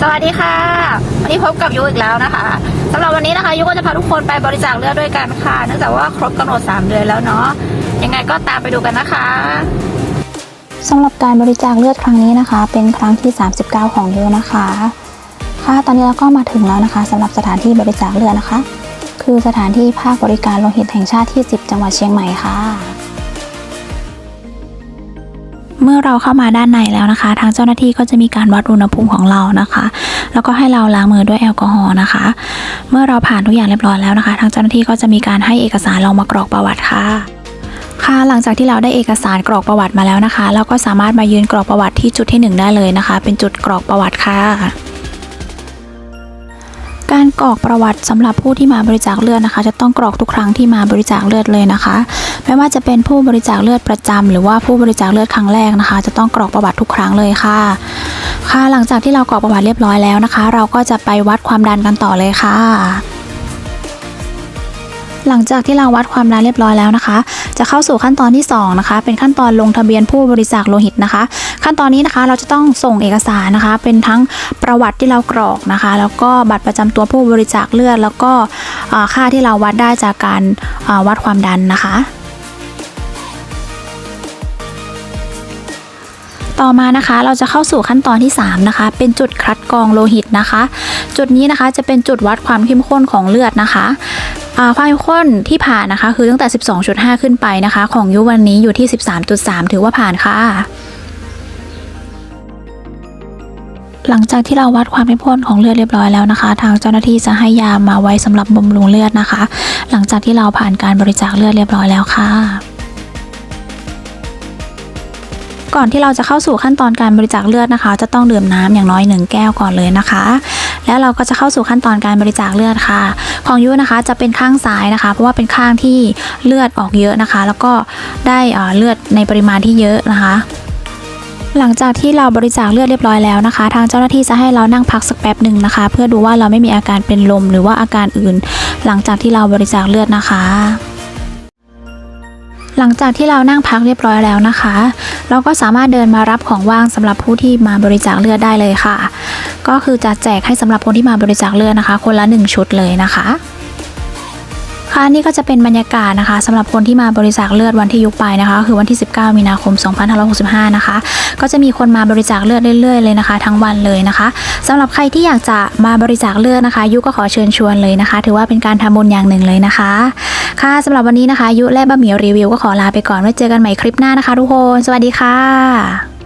สวัสดีค่ะ วันนี้พบกับยูอีกแล้วนะคะสำหรับวันนี้นะคะยูก็จะพาทุกคนไปบริจาคเลือดด้วยกันค่ะเนื่องจากว่าครบกำหนด 3 เดือนแล้วเนาะยังไงก็ตามไปดูกันนะคะสำหรับการบริจาคเลือดครั้งนี้นะคะ เป็นครั้งที่ 39 ของยูนะคะ ค่ะตอนนี้เราก็มาถึงแล้วนะคะสำหรับสถานที่บริจาคเลือดนะคะ คือสถานที่ภาคบริการโลหิตแห่งชาติที่ 10 จังหวัดเชียงใหม่ค่ะ เมื่อเราเข้ามาด้านในแล้วนะคะ ทางเจ้าหน้าที่ก็จะมีการวัดอุณหภูมิของเรานะคะ แล้วก็ให้เราล้างมือด้วยแอลกอฮอล์นะคะ เมื่อเราผ่านทุกอย่างเรียบร้อยแล้วนะคะ ทางเจ้าหน้าที่ก็จะมีการให้เอกสารเรามากรอกประวัติค่ะค่ะหลังจากที่เราได้เอกสารกรอกประวัติมาแล้วนะคะ เราก็สามารถมายืนกรอกประวัติที่จุดที่ 1 ได้เลยนะคะ เป็นจุดกรอกประวัติค่ะการกรอกประวัติสำหรับผู้ที่มาบริจาคเลือดนะคะ จะต้องกรอกทุกครั้งที่มาบริจาคเลือดเลยนะคะ ไม่ว่าจะเป็นผู้บริจาคเลือดประจำหรือว่าผู้บริจาคเลือดครั้งแรกนะคะ จะต้องกรอกประวัติทุกครั้งเลยค่ะ ค่ะหลังจากที่เรากรอกประวัติเรียบร้อยแล้วนะคะ เราก็จะไปวัดความดันกันต่อเลยค่ะหลังจากที่เราวัดความดันเรียบร้อยแล้วนะคะ จะเข้าสู่ขั้นตอนที่ 2 นะคะ เป็นขั้นตอนลงทะเบียนผู้บริจาคโลหิตนะคะ ขั้นตอนนี้นะคะเราจะต้องส่งเอกสารนะคะ เป็นทั้งประวัติที่เรากรอกนะคะ แล้วก็บัตรประจำตัวผู้บริจาคเลือด แล้วก็ค่าที่เราวัดได้จากการวัดความดันนะคะ ต่อมานะคะ เราจะเข้าสู่ขั้นตอนที่ 3 นะคะ เป็นจุดคัดกรองโลหิตนะคะ จุดนี้นะคะจะเป็นจุดวัดความเข้มข้นของเลือดนะคะความเข้มข้นที่ผ่านนะคะ คือตั้งแต่ 12.5 ขึ้นไปนะคะ ของยุวันนี้อยู่ที่ 13.3 ถือว่าผ่านค่ะหลังจากที่เราวัดความเข้มข้นของเลือดเรียบร้อยแล้วนะคะ ทางเจ้าหน้าที่จะให้ยามาไว้สำหรับบำรุงเลือดนะคะ หลังจากที่เราผ่านการบริจาคเลือดเรียบร้อยแล้วค่ะ ก่อนที่เราจะเข้าสู่ขั้นตอนการบริจาคเลือดนะคะ จะต้องดื่มน้ำอย่างน้อยหนึ่งแก้วก่อนเลยนะคะ แล้วเราก็จะเข้าสู่ขั้นตอนการบริจาคเลือดค่ะ ของยุนะคะจะเป็นข้างซ้ายนะคะ เพราะว่าเป็นข้างที่เลือดออกเยอะนะคะ แล้วก็ได้อ่อเลือดในปริมาณที่เยอะนะคะหลังจากที่เราบริจาคเลือดเรียบร้อยแล้วนะคะ ทางเจ้าหน้าที่จะให้เรานั่งพักสักแป๊บหนึ่งนะคะ เพื่อดูว่าเราไม่มีอาการเป็นลมหรือว่าอาการอื่น หลังจากที่เราบริจาคเลือดนะคะ หลังจากที่เรานั่งพักเรียบร้อยแล้วนะคะ เราก็สามารถเดินมารับของว่างสำหรับผู้ที่มาบริจาคเลือดได้เลยค่ะ ก็คือจะแจกให้สำหรับคนที่มาบริจาคเลือดนะคะ คนละ 1 ชุดเลยนะคะ ค่ะนี่ก็จะเป็นบรรยากาศนะคะสำหรับคนที่มาบริจาคเลือดวันที่ยุบไปนะคะ คือวันที่ 19 มีนาคม 2565 นะคะ ก็จะมีคนมาบริจาคเลือดเรื่อยๆเลยนะคะ ทั้งวันเลยนะคะสำหรับใครที่อยากจะมาบริจาคเลือดนะคะ ยุก็ขอเชิญชวนเลยนะคะ ถือว่าเป็นการทำบุญอย่างหนึ่งเลยนะคะ ค่ะสำหรับวันนี้นะคะ ยุและบะหมี่รีวิวก็ขอลาไปก่อนไว้เจอกันใหม่คลิปหน้านะคะทุกคน สวัสดีค่ะ